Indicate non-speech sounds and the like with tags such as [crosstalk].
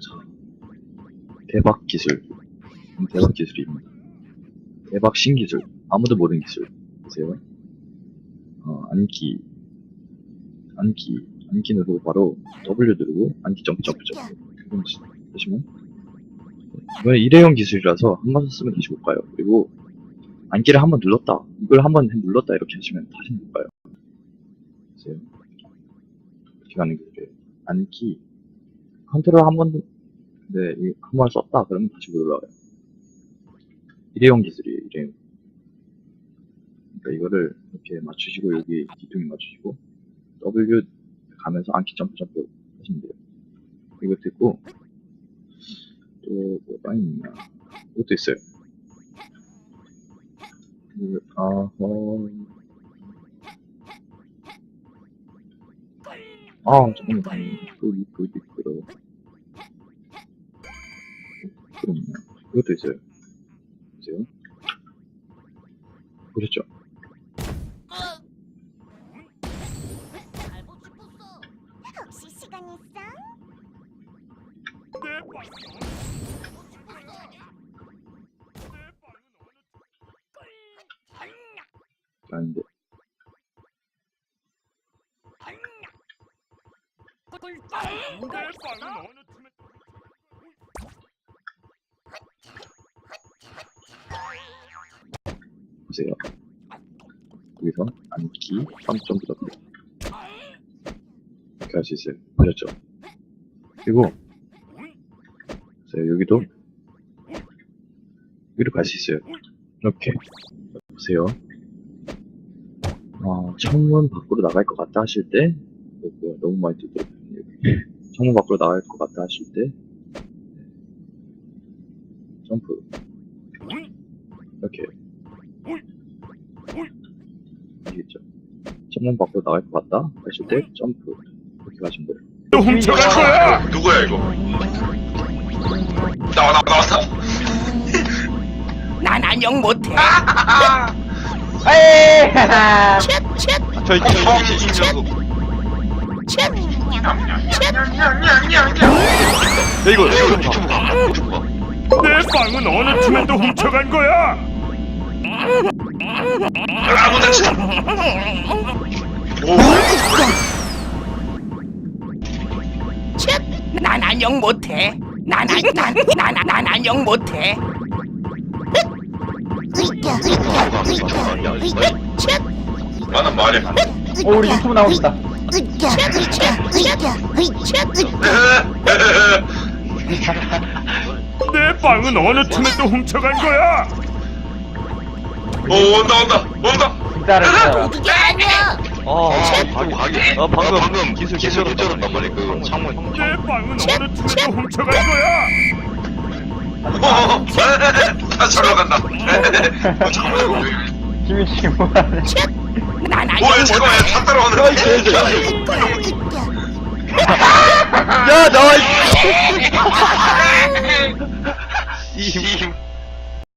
자, 대박 기술. 음, 대박 기술입니다. 대박 신기술. 아무도 모르는 기술. 보세요. 어, 안기. 안기. 안기 누르고 바로 W 누르고 안기 점프 점프 점프. 그럼 보시면 이번에 일회용 기술이라서 한번 썼으면 다시 못 가요. 그리고 안기를 한 번 눌렀다. 이걸 한 번 눌렀다 이렇게 하시면 다시 못 가요. 보세요. 이렇게 가는 길이에요. 안기. 컨트롤 한 번, 네, 한번 썼다. 그러면 다시 못 올라와요. 일회용 기술이에요, 일회용. 그러니까 이거를 이렇게 맞추시고, 여기 뒤통에 맞추시고, W 가면서 안키 점프 점프 하시면 돼요. 이거 듣고, 또 뭐가 있냐. 이것도 있어요. 그, 아허. 아, 잠깐만. 또 미끄, 미끄러. 그럼요. 이것도 있어요. 보세요. 보셨죠? 혹시 시간 있어? 아닌데. 보세요. 여기서 안기 3.9 W. 이렇게 할 수 있어요. 보셨죠? 그리고, 보세요. 여기도, 여기로 갈 수 있어요. 이렇게. 보세요. 어, 창문 밖으로 나갈 것 같다 하실 때, 이거 너무 많이 뜨더라고요. 창문 밖으로 나갈 것 같다 하실 때, 점프. 이렇게. 아시겠죠? 창문 밖으로 나갈 것 같다 하실 때, 점프. 이렇게 가시면 돼요. 또 훔쳐갈 거야! 누구야 이거? 나와 나와 나와 나와. [laughs] 난 안녕 못해. [laughs] 에이! 저희 저희 이진구. 야 이거 이거 유튜브 가 유튜브 가. 내 빵은 어느 틈에 또 훔쳐간 거야! 오. 난 안녕 못해. 난난 난 안녕 못해. 으이겨 으이겨 으이겨 나는 말해. 오, 우리 유튜브 나옵니다. 으이겨 으이겨 으이겨 내 빵은 어느 틈에 또 훔쳐간 거야! 오 온다 온다 온다. 진짜를 진짜로. 이게 아니야 아 방금 아 방금 방금 기술 기술 기술었단 말이야 그 창문. 내 빵은 어느 틈에 또 훔쳐간 거야! [laughs] 어, 다 절로 간다. 어, 잠깐만 이거 왜? 김민 씨 뭐하네. 난 뭐야 잠깐만 못해. 차 따라오는. 으이겨 으이겨 야 나와.